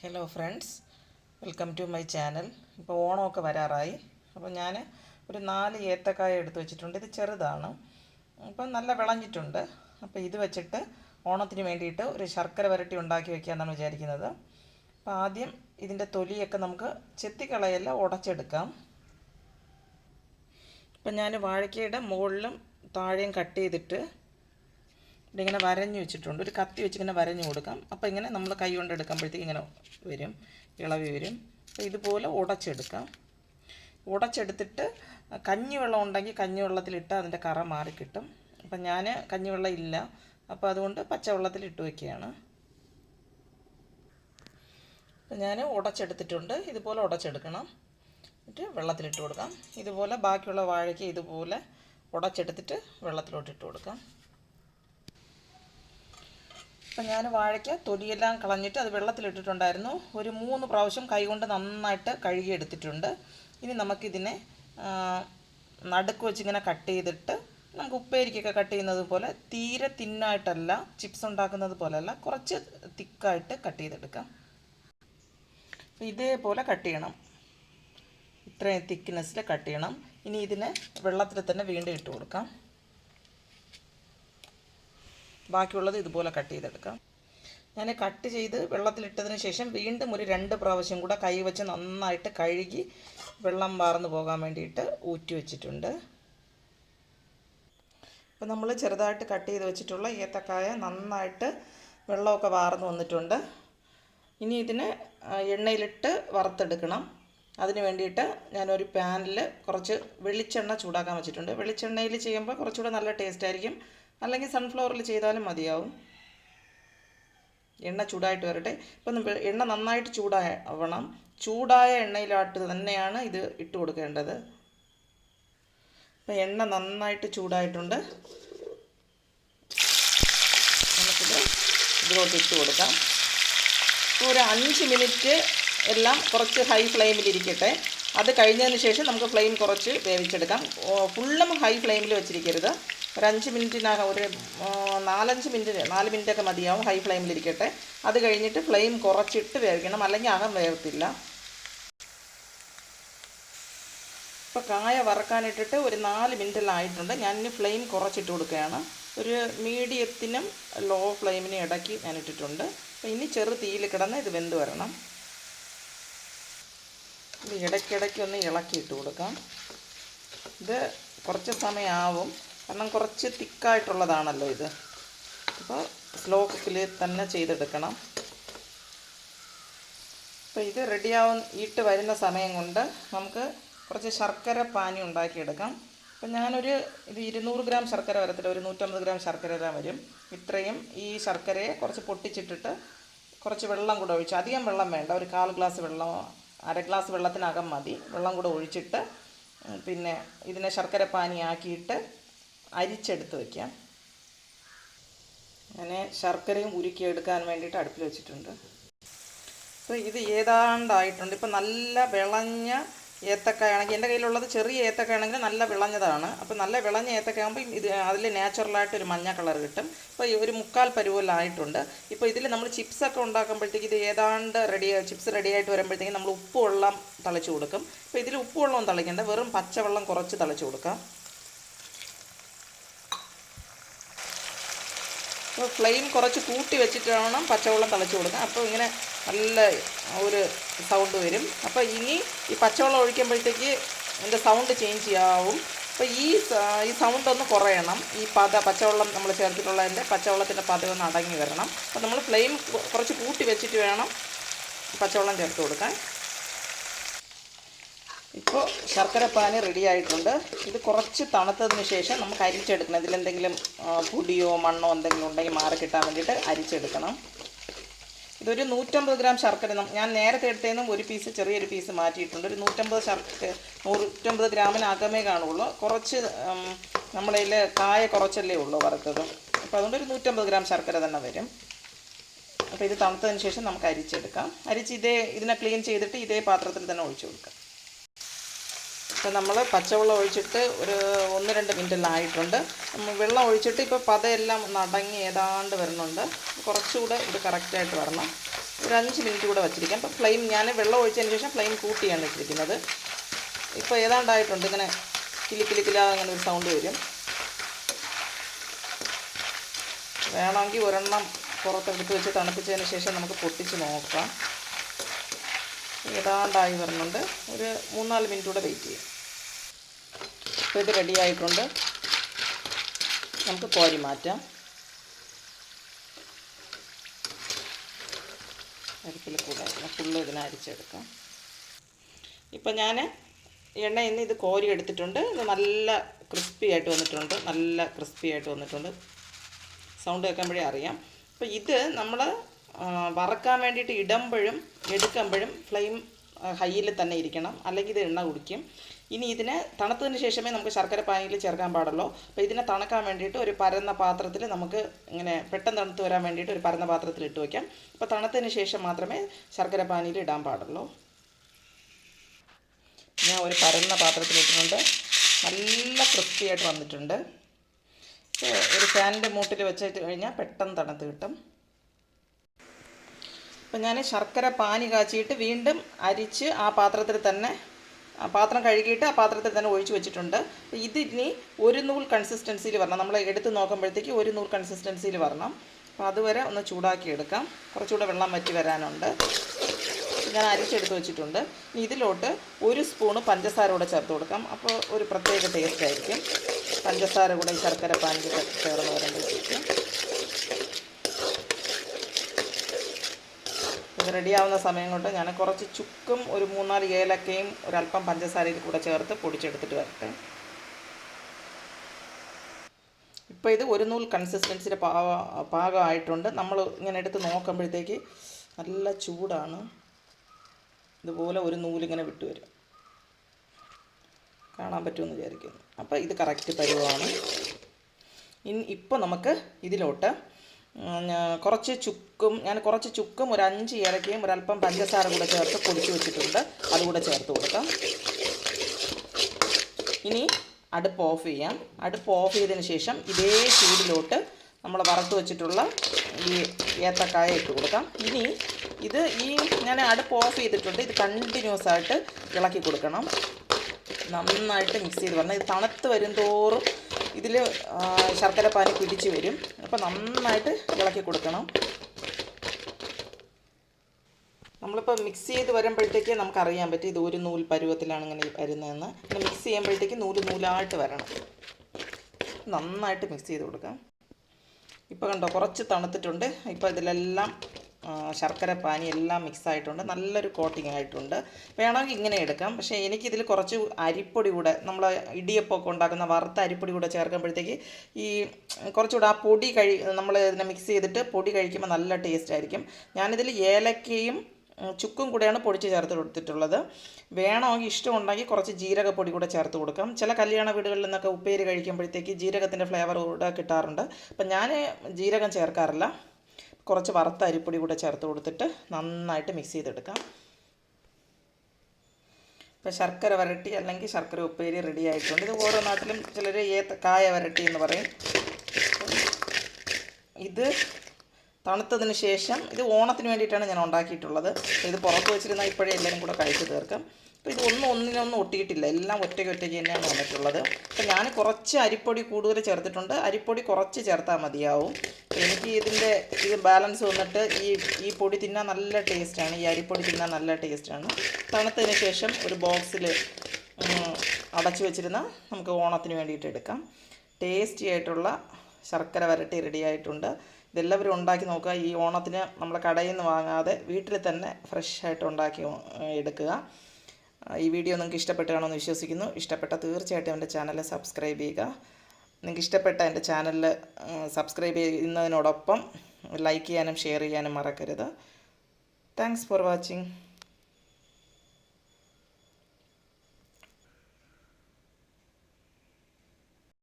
Hello friends welcome to my channel ഇപ്പോൾ ഓണമൊക്കെ വരാറായി. അപ്പോൾ ഞാൻ ഒരു നാല് ഏത്തക്കായ എടുത്ത് വെച്ചിട്ടുണ്ട്. ഇത് ചെറുതാണ്. അപ്പം നല്ല വിളഞ്ഞിട്ടുണ്ട്. അപ്പോൾ ഇത് വെച്ചിട്ട് ഓണത്തിന് വേണ്ടിയിട്ട് ഒരു ശർക്കര വരട്ടി ഉണ്ടാക്കി വെക്കാമെന്നാണ് വിചാരിക്കുന്നത്. അപ്പോൾ ആദ്യം ഇതിന്റെ തൊലിയൊക്കെ നമുക്ക് ചെത്തിക്കളയല്ല ഉടച്ചെടുക്കാം. ഇപ്പം ഞാൻ വാഴയ്ക്കയുടെ മുകളിലും താഴെയും കട്ട് ചെയ്തിട്ട് ഇവിടെ ഇങ്ങനെ വരഞ്ഞു വെച്ചിട്ടുണ്ട്. ഒരു കത്തി വെച്ച് ഇങ്ങനെ വരഞ്ഞു കൊടുക്കാം. അപ്പോൾ ഇങ്ങനെ നമ്മൾ കൈ കൊണ്ട് എടുക്കുമ്പോഴത്തേക്ക് ഇങ്ങനെ വരും. ഇളവി വരും. അപ്പോൾ ഇതുപോലെ ഉടച്ചെടുക്കാം. ഉടച്ചെടുത്തിട്ട് കഞ്ഞിവെള്ളം ഉണ്ടെങ്കിൽ കഞ്ഞിവെള്ളത്തിലിട്ട് അതിന്റെ കറ മാറി കിട്ടും. അപ്പം ഞാൻ കഞ്ഞിവെള്ളം ഇല്ല. അപ്പോൾ അതുകൊണ്ട് പച്ചവെള്ളത്തിൽ ഇട്ട് വയ്ക്കുകയാണ് അപ്പം ഞാൻ ഉടച്ചെടുത്തിട്ടുണ്ട്. ഇതുപോലെ ഉടച്ചെടുക്കണം. എന്നിട്ട് വെള്ളത്തിലിട്ട് കൊടുക്കാം. ഇതുപോലെ ബാക്കിയുള്ള വാഴയ്ക്ക് ഇതുപോലെ ഉടച്ചെടുത്തിട്ട് വെള്ളത്തിലോട്ട് ഇട്ട് കൊടുക്കാം. അപ്പം ഞാൻ വാഴയ്ക്ക് തൊലിയെല്ലാം കളഞ്ഞിട്ട് അത് വെള്ളത്തിലിട്ടിട്ടുണ്ടായിരുന്നു. ഒരു മൂന്ന് പ്രാവശ്യം കൈകൊണ്ട് നന്നായിട്ട് കഴുകിയെടുത്തിട്ടുണ്ട്. ഇനി നമുക്കിതിനെ നടുക്ക് വെച്ചിങ്ങനെ കട്ട് ചെയ്തിട്ട് നമുക്ക് ഉപ്പേരിക്കൊക്കെ കട്ട് ചെയ്യുന്നത് പോലെ തീരെ തിന്നായിട്ടല്ല ചിപ്സ് ഉണ്ടാക്കുന്നത് പോലെയല്ല കുറച്ച് തിക്കായിട്ട് കട്ട് ചെയ്തെടുക്കാം. ഇതേപോലെ കട്ട് ചെയ്യണം. ഇത്രയും തിക്നെസ്സിൽ കട്ട് ചെയ്യണം. ഇനി ഇതിനെ വെള്ളത്തിൽ തന്നെ വീണ്ടും ഇട്ട് കൊടുക്കാം. ബാക്കിയുള്ളത് ഇതുപോലെ കട്ട് ചെയ്തെടുക്കാം. ഞാൻ കട്ട് ചെയ്ത് വെള്ളത്തിലിട്ടതിന് ശേഷം വീണ്ടും ഒരു രണ്ട് പ്രാവശ്യം കൂടെ കൈ വെച്ച് നന്നായിട്ട് കഴുകി വെള്ളം വാർന്നു പോകാൻ വേണ്ടിയിട്ട് ഊറ്റി വെച്ചിട്ടുണ്ട്. അപ്പോൾ നമ്മൾ ചെറുതായിട്ട് കട്ട് ചെയ്ത് വെച്ചിട്ടുള്ള ഏത്തക്കായ നന്നായിട്ട് വെള്ളമൊക്കെ വാർന്നു വന്നിട്ടുണ്ട്. ഇനി ഇതിന് എണ്ണയിലിട്ട് വറുത്തെടുക്കണം. അതിന് വേണ്ടിയിട്ട് ഞാനൊരു പാനിൽ കുറച്ച് വെളിച്ചെണ്ണ ചൂടാക്കാൻ വെച്ചിട്ടുണ്ട്. വെളിച്ചെണ്ണയിൽ ചെയ്യുമ്പോൾ കുറച്ചുകൂടെ നല്ല ടേസ്റ്റ് ആയിരിക്കും. അല്ലെങ്കിൽ സൺഫ്ലവറിൽ ചെയ്താലും മതിയാവും. എണ്ണ ചൂടായിട്ട് വരട്ടെ. ഇപ്പം എണ്ണ നന്നായിട്ട് ചൂടാവണം. ചൂടായ എണ്ണയിലാട്ട് തന്നെയാണ് ഇത് ഇട്ട് കൊടുക്കേണ്ടത്. അപ്പം എണ്ണ നന്നായിട്ട് ചൂടായിട്ടുണ്ട്. നമുക്കിത് ഇതിലോട്ട് ഇട്ട് കൊടുക്കാം. ഒരു അഞ്ച് മിനിറ്റ് എല്ലാം കുറച്ച് ഹൈ ഫ്ലെയിമിലിരിക്കട്ടെ അത് കഴിഞ്ഞതിന് ശേഷം നമുക്ക് ഫ്ലെയിം കുറച്ച് വേവിച്ചെടുക്കാം. ഫുള്ളും ഹൈ ഫ്ലെയിമിൽ വെച്ചിരിക്കരുത്. ഒരു അഞ്ച് മിനിറ്റിനകം ഒരു നാലഞ്ച് മിനിറ്റ് നാല് മിനിറ്റൊക്കെ മതിയാവും ഹൈ ഫ്ലെയിമിലിരിക്കട്ടെ അത് കഴിഞ്ഞിട്ട് ഫ്ലെയിം കുറച്ചിട്ട് വേവിക്കണം. അല്ലെങ്കിൽ അകം വേവത്തില്ല. ഇപ്പോൾ കായ വറക്കാനിട്ടിട്ട് ഒരു നാല് മിനിറ്റെല്ലാം ആയിട്ടുണ്ട്. ഞാൻ ഇനി ഫ്ലെയിം കുറച്ചിട്ട് കൊടുക്കുകയാണ്. ഒരു മീഡിയത്തിനും ലോ ഫ്ലെയിമിനും ഇടയ്ക്ക് ഞാൻ ഇട്ടിട്ടുണ്ട്. അപ്പോൾ ഇനി ചെറു തീയിൽ കിടന്ന് ഇത് വെന്ത് വരണം. ഇത് ഇടയ്ക്കിടയ്ക്ക് ഒന്ന് ഇളക്കിയിട്ട് കൊടുക്കാം. ഇത് കുറച്ച് സമയമാവും. കാരണം കുറച്ച് തിക്കായിട്ടുള്ളതാണല്ലോ ഇത്. അപ്പോൾ സ്ലോ കുക്കിൽ തന്നെ ചെയ്തെടുക്കണം. അപ്പോൾ ഇത് റെഡിയാവും ഇട്ട് വരുന്ന സമയം കൊണ്ട് നമുക്ക് കുറച്ച് ശർക്കര പാനി ഉണ്ടാക്കിയെടുക്കാം. അപ്പോൾ ഞാനൊരു ഇത് ഇരുന്നൂറ് ഗ്രാം ശർക്കര വരത്തില്ല ഒരു നൂറ്റമ്പത് ഗ്രാം ശർക്കര വരും. ഇത്രയും ഈ ശർക്കരയെ കുറച്ച് പൊട്ടിച്ചിട്ടിട്ട് കുറച്ച് വെള്ളം കൂടെ ഒഴിച്ച് അധികം വെള്ളം വേണ്ട ഒരു കാൽ ഗ്ലാസ് വെള്ളം അര ഗ്ലാസ് വെള്ളത്തിനകം മതി. വെള്ളം കൂടെ ഒഴിച്ചിട്ട് പിന്നെ ഇതിനെ ശർക്കര പാനി ആക്കിയിട്ട് അരിച്ചെടുത്ത് വയ്ക്കാം അങ്ങനെ ശർക്കരയും ഉരുക്കിയെടുക്കാൻ വേണ്ടിയിട്ട് അടുപ്പിൽ വെച്ചിട്ടുണ്ട്. അപ്പോൾ ഇത് ഏതാണ്ടായിട്ടുണ്ട്? ഇപ്പോൾ നല്ല വിളഞ്ഞ ഏത്തക്കായാണെങ്കിൽ എന്റെ കയ്യിലുള്ളത് ചെറിയ ഏത്തക്കായാണെങ്കിൽ നല്ല വിളഞ്ഞതാണ്. അപ്പോൾ നല്ല വിളഞ്ഞ ഏത്തക്ക ആകുമ്പോൾ ഇത് അതിൽ നാച്ചുറലായിട്ട് ഒരു മഞ്ഞ കളർ കിട്ടും. ഇപ്പോൾ ഒരു മുക്കാൽ പരുവലായിട്ടുണ്ട് ഇപ്പോൾ ഇതിൽ നമ്മൾ ചിപ്സൊക്കെ ഉണ്ടാക്കുമ്പോഴത്തേക്ക് ഇത് ഏതാണ്ട് റെഡി ചിപ്സ് റെഡി ആയിട്ട് വരുമ്പോഴത്തേക്കും നമ്മൾ ഉപ്പ് വെള്ളം തളിച്ച് കൊടുക്കും. അപ്പോൾ ഇതിൽ ഉപ്പ് വെള്ളം തളിക്കേണ്ട വെറും പച്ചവെള്ളം കുറച്ച് തളിച്ച് കൊടുക്കാം. അപ്പോൾ ഫ്ലെയിം കുറച്ച് കൂട്ടി വെച്ചിട്ട് വേണം പച്ചവെള്ളം തിളച്ച് കൊടുക്കാൻ. അപ്പോൾ ഇങ്ങനെ നല്ല ഒരു സൗണ്ട് വരും. അപ്പോൾ ഇനി ഈ പച്ചവെള്ളം ഒഴിക്കുമ്പോഴത്തേക്ക് എന്റെ സൗണ്ട് ചേഞ്ച് ചെയ്യാവും. അപ്പോൾ ഈ ഈ സൗണ്ട് ഒന്ന് കുറയണം. ഈ പത പച്ചവെള്ളം നമ്മൾ ചേർത്തിട്ടുള്ളതിന്റെ പച്ചവെള്ളത്തിന്റെ പത ഒന്ന് അടങ്ങി വരണം. അപ്പോൾ നമ്മൾ ഫ്ലെയിം കുറച്ച് കൂട്ടി വെച്ചിട്ട് വേണം പച്ചവെള്ളം ചേർത്ത് കൊടുക്കാൻ. ഇപ്പോൾ ശർക്കര പാനി റെഡി ആയിട്ടുണ്ട്. ഇത് കുറച്ച് തണുത്തതിന് ശേഷം നമുക്ക് അരിച്ചെടുക്കണം. ഇതിലെന്തെങ്കിലും പൊടിയോ മണ്ണോ എന്തെങ്കിലും ഉണ്ടെങ്കിൽ മാറി കിട്ടാൻ വേണ്ടിയിട്ട് അരിച്ചെടുക്കണം. ഇതൊരു നൂറ്റമ്പത് ഗ്രാം ശർക്കര ഞാൻ നേരത്തെ എടുത്തതിനും ഒരു പീസ് ചെറിയൊരു പീസ് മാറ്റിയിട്ടുണ്ട്. ഒരു നൂറ്റമ്പത് ശർക്കര നൂറ്റമ്പത് ഗ്രാമിനകമേ കാണുള്ളൂ. കുറച്ച് നമ്മളതിൽ കായ കുറച്ചല്ലേ ഉള്ളൂ വറുത്തത്. അപ്പോൾ അതുകൊണ്ട് ഒരു നൂറ്റമ്പത് ഗ്രാം ശർക്കര തന്നെ വരും. അപ്പോൾ ഇത് തണുത്തതിന് ശേഷം നമുക്ക് അരിച്ചെടുക്കാം. അരിച്ച് ഇതേ ഇതിനെ ക്ലീൻ ചെയ്തിട്ട് ഇതേ പാത്രത്തിൽ തന്നെ ഒഴിച്ചു കൊടുക്കാം. അപ്പോൾ നമ്മൾ പച്ചവെള്ളം ഒഴിച്ചിട്ട് ഒരു ഒന്ന് രണ്ട് മിനിറ്റെല്ലാം ആയിട്ടുണ്ട്. വെള്ളം ഒഴിച്ചിട്ട് ഇപ്പോൾ പതയെല്ലാം നടങ്ങി ഏതാണ്ട് വരുന്നുണ്ട്. കുറച്ചുകൂടെ ഇത് കറക്റ്റായിട്ട് വരണം. ഒരു അഞ്ച് മിനിറ്റ് കൂടെ വച്ചിരിക്കാം. അപ്പോൾ ഫ്ലെയിം ഞാൻ വെള്ളം ഒഴിച്ചതിന് ശേഷം ഫ്ലെയിം കൂട്ടിയാണ് ഇട്ടിരിക്കുന്നത്. ഇപ്പോൾ ഏതാണ്ടായിട്ടുണ്ട്? ഇങ്ങനെ കിലി കിലി കില അങ്ങനെ ഒരു സൗണ്ട് വരും. വേണമെങ്കിൽ ഒരെണ്ണം പുറത്തെടുത്ത് വെച്ച് തണുപ്പിച്ചതിന് ശേഷം നമുക്ക് പൊട്ടിച്ച് നോക്കാം. ഏതാണ്ടായി വരുന്നുണ്ട്. ഒരു മൂന്നാൽ മിനിറ്റ് കൂടെ വെയിറ്റ് ചെയ്യാം. അപ്പോൾ ഇത് റെഡി ആയിട്ടുണ്ട്. നമുക്ക് കോരി മാറ്റാം. അരിപ്പിൽ കൂടെ ഫുള്ള് ഇതിനെ അരിച്ചെടുക്കാം. ഇപ്പം ഞാൻ എണ്ണയിൽ നിന്ന് ഇത് കോരി എടുത്തിട്ടുണ്ട്. ഇത് നല്ല ക്രിസ്പി ആയിട്ട് വന്നിട്ടുണ്ട്. നല്ല ക്രിസ്പി ആയിട്ട് വന്നിട്ടുണ്ട്. സൗണ്ട് കേൾക്കുമ്പോഴേ അറിയാം. അപ്പോൾ ഇത് നമ്മൾ വറക്കാൻ വേണ്ടിയിട്ട് ഇടുമ്പോഴും എടുക്കുമ്പോഴും ഫ്ലെയിം ഹൈയിൽ തന്നെ ഇരിക്കണം. അല്ലെങ്കിൽ ഇത് എണ്ണ കുടിക്കും. ഇനി ഇതിനെ തണുത്തതിന് ശേഷമേ നമുക്ക് ശർക്കര പാനിയിൽ ചേർക്കാൻ പാടുള്ളൂ. അപ്പോൾ ഇതിനെ തണുക്കാൻ വേണ്ടിയിട്ട് ഒരു പരന്ന പാത്രത്തിൽ നമുക്ക് ഇങ്ങനെ പെട്ടെന്ന് തണുത്ത് വരാൻ വേണ്ടിയിട്ട് ഒരു പരന്ന പാത്രത്തിൽ ഇട്ട് വയ്ക്കാം അപ്പോൾ തണുത്തതിന് ശേഷം മാത്രമേ ശർക്കര പാനിയിൽ ഇടാൻ പാടുള്ളൂ. ഞാൻ ഒരു പരന്ന പാത്രത്തിൽ ഇട്ടിട്ടുണ്ട്. നല്ല ക്രിസ്പിയായിട്ട് വന്നിട്ടുണ്ട്. ഒരു ഫാനിന്റെ മൂട്ടിൽ വെച്ചിട്ട് കഴിഞ്ഞാൽ പെട്ടെന്ന് തണുത്ത് കിട്ടും. അപ്പം ഞാൻ ശർക്കര പാനി കാച്ചിയിട്ട് വീണ്ടും അരിച്ച് ആ പാത്രത്തിൽ തന്നെ പാത്രം കഴുകിയിട്ട് ആ പാത്രത്തിൽ തന്നെ ഒഴിച്ചു വെച്ചിട്ടുണ്ട്. ഇത് ഇതിനി ഒരു നൂൽ കൺസിസ്റ്റൻസിയിൽ വരണം. നമ്മൾ എടുത്ത് നോക്കുമ്പോഴത്തേക്ക് ഒരു നൂൽ കൺസിസ്റ്റൻസിയിൽ വരണം. അപ്പോൾ അതുവരെ ഒന്ന് ചൂടാക്കി എടുക്കാം. കുറച്ചുകൂടെ വെള്ളം വറ്റി വരാനുണ്ട്. ഞാൻ അരിച്ചെടുത്ത് വെച്ചിട്ടുണ്ട്. ഇനി ഇതിലോട്ട് ഒരു സ്പൂണ് പഞ്ചസാര കൂടെ ചേർത്ത് കൊടുക്കാം. അപ്പോൾ ഒരു പ്രത്യേക ടേസ്റ്റ് ആയിരിക്കും. പഞ്ചസാര കൂടെ ശർക്കര പാനിൽ ചേർന്ന് വരുമ്പോഴത്തേക്കും. ഇത് റെഡിയാവുന്ന സമയം കൊണ്ട് ഞാൻ കുറച്ച് ചുക്കും ഒരു മൂന്നാൽ ഏലക്കയും ഒരല്പം പഞ്ചസാരയിൽ കൂടെ ചേർത്ത് പൊടിച്ചെടുത്തിട്ട് വരട്ടെ. ഇപ്പോൾ ഇത് ഒരു നൂൽ കൺസിസ്റ്റൻസിയുടെ പാക പാകമായിട്ടുണ്ട്. നമ്മൾ ഇങ്ങനെ എടുത്ത് നോക്കുമ്പോഴത്തേക്ക് നല്ല ചൂടാണ്. ഇതുപോലെ ഒരു നൂലിങ്ങനെ വിട്ടു വരും. കാണാൻ പറ്റുമെന്ന് വിചാരിക്കുന്നു. അപ്പോൾ ഇത് കറക്റ്റ് പരുവമാണ് ഇനി ഇപ്പോൾ നമുക്ക് ഇതിലോട്ട് കുറച്ച് ചുക്കും ഞാൻ കുറച്ച് ചുക്കും ഒരു അഞ്ച് ഏലക്കയും ഒരല്പം പഞ്ചസാര കൂടെ ചേർത്ത് പൊടിച്ച് വെച്ചിട്ടുണ്ട്. അതുകൂടെ ചേർത്ത് കൊടുക്കാം. ഇനി അടുപ്പ് ഓഫ് ചെയ്യാം. അടുപ്പ് ഓഫ് ചെയ്തതിന് ശേഷം ഇതേ ചൂടിലോട്ട് നമ്മൾ വറുത്ത് വെച്ചിട്ടുള്ള ഈ ഏത്തക്കായ ഇട്ട് കൊടുക്കാം. ഇനി ഇത് ഈ ഞാൻ അടുപ്പ് ഓഫ് ചെയ്തിട്ടുണ്ട്. ഇത് കണ്ടിന്യൂസ് ആയിട്ട് ഇളക്കി കൊടുക്കണം. നന്നായിട്ട് മിക്സ് ചെയ്ത് വരണം. ഇത് തണുത്ത് വരും തോറും ഇതിൽ ശർക്കര പാനി പിടിച്ച് വരും. അപ്പോൾ നന്നായിട്ട് ഇളക്കി കൊടുക്കണം. നമ്മളിപ്പോൾ മിക്സ് ചെയ്ത് വരുമ്പോഴത്തേക്ക് നമുക്കറിയാൻ പറ്റും ഇത് ഒരു നൂൽ പരുവത്തിലാണ് ഇങ്ങനെ വരുന്നതെന്ന്. പിന്നെ മിക്സ് ചെയ്യുമ്പോഴത്തേക്ക് നൂൽ നൂലായിട്ട് വരണം. നന്നായിട്ട് മിക്സ് ചെയ്ത് കൊടുക്കാം. ഇപ്പോൾ കണ്ടോ കുറച്ച് തണുത്തിട്ടുണ്ട്. ഇപ്പോൾ ഇതിലെല്ലാം ശർക്കര പാനി എല്ലാം മിക്സ് ആയിട്ടുണ്ട്. നല്ലൊരു കോട്ടിങ് ആയിട്ടുണ്ട്. വേണമെങ്കിൽ ഇങ്ങനെ എടുക്കാം. പക്ഷേ എനിക്കിതിൽ കുറച്ച് അരിപ്പൊടി കൂടെ നമ്മൾ ഇടിയപ്പമൊക്കെ ഉണ്ടാക്കുന്ന വറുത്ത അരിപ്പൊടി കൂടെ ചേർക്കുമ്പോഴത്തേക്ക് ഈ കുറച്ചുകൂടെ ആ പൊടി കഴി നമ്മൾ ഇതിനെ മിക്സ് ചെയ്തിട്ട് പൊടി കഴിക്കുമ്പോൾ നല്ല ടേസ്റ്റ് ആയിരിക്കും. ഞാനിതിൽ ഏലക്കയും ചുക്കും കൂടെയാണ് പൊടിച്ച് ചേർത്ത് കൊടുത്തിട്ടുള്ളത്. വേണമെങ്കിൽ ഇഷ്ടമുണ്ടെങ്കിൽ കുറച്ച് ജീരകപ്പൊടി കൂടെ ചേർത്ത് കൊടുക്കാം. ചില കല്യാണ വീടുകളിൽ നിന്നൊക്കെ ഉപ്പേരി കഴിക്കുമ്പോഴത്തേക്ക് ജീരകത്തിന്റെ ഫ്ലേവർ കൂടെ കിട്ടാറുണ്ട്. അപ്പം ഞാൻ ജീരകം ചേർക്കാറില്ല. കുറച്ച് വറുത്ത അരിപ്പൊടി കൂടെ ചേർത്ത് കൊടുത്തിട്ട് നന്നായിട്ട് മിക്സ് ചെയ്തെടുക്കാം. ഇപ്പോൾ ശർക്കര വരട്ടി അല്ലെങ്കിൽ ശർക്കര ഉപ്പേരി റെഡി ആയിട്ടുണ്ട്. ഇത് ഓരോ നാട്ടിലും ചിലർ ഏത്ത കായ വരട്ടി എന്ന് പറയും. ഇത് തണുത്തതിന് ശേഷം ഇത് ഓണത്തിന് വേണ്ടിയിട്ടാണ് ഞാൻ ഉണ്ടാക്കിയിട്ടുള്ളത്. ഇത് പുറത്ത് വെച്ചിരുന്നാൽ ഇപ്പോഴേ എല്ലാവരും കൂടെ കഴിച്ച് തീർക്കാം. അപ്പോൾ ഇതൊന്നും ഒന്നും ഒന്നിനൊന്നും ഒട്ടിയിട്ടില്ല. എല്ലാം ഒറ്റയ്ക്ക് ഒറ്റയ്ക്ക് തന്നെയാണ് വന്നിട്ടുള്ളത്. അപ്പോൾ ഞാൻ കുറച്ച് അരിപ്പൊടി കൂടുതൽ ചേർത്തിട്ടുണ്ട്. അരിപ്പൊടി കുറച്ച് ചേർത്താൽ മതിയാവും. എനിക്ക് ഇതിന്റെ ഇത് ബാലൻസ് വന്നിട്ട് ഈ ഈ പൊടി തിന്നാൻ നല്ല ടേസ്റ്റാണ്. ഈ അരിപ്പൊടി തിന്നാൻ നല്ല ടേസ്റ്റാണ്. തണുത്തതിന് ശേഷം ഒരു ബോക്സിൽ അടച്ചു വെച്ചിരുന്ന നമുക്ക് ഓണത്തിന് വേണ്ടിയിട്ട് എടുക്കാം. ടേസ്റ്റി ആയിട്ടുള്ള ശർക്കര വരട്ടി റെഡി ആയിട്ടുണ്ട്. ഇതെല്ലാവരും ഉണ്ടാക്കി നോക്കുക. ഈ ഓണത്തിന് നമ്മൾ കടയിൽ നിന്ന് വാങ്ങാതെ വീട്ടിൽ തന്നെ ഫ്രഷ് ആയിട്ട് ഉണ്ടാക്കി എടുക്കുക. ഈ വീഡിയോ നിങ്ങൾക്ക് ഇഷ്ടപ്പെട്ടാണോ എന്ന് വിശ്വസിക്കുന്നു. ഇഷ്ടപ്പെട്ട തീർച്ചയായിട്ടും എന്റെ ചാനൽ സബ്സ്ക്രൈബ് ചെയ്യുക. നിങ്ങൾക്ക് ഇഷ്ടപ്പെട്ട എന്റെ ചാനലിൽ സബ്സ്ക്രൈബ് ചെയ്യുന്നതിനോടൊപ്പം ലൈക്ക് ചെയ്യാനും ഷെയർ ചെയ്യാനും മറക്കരുത്. Thanks for watching.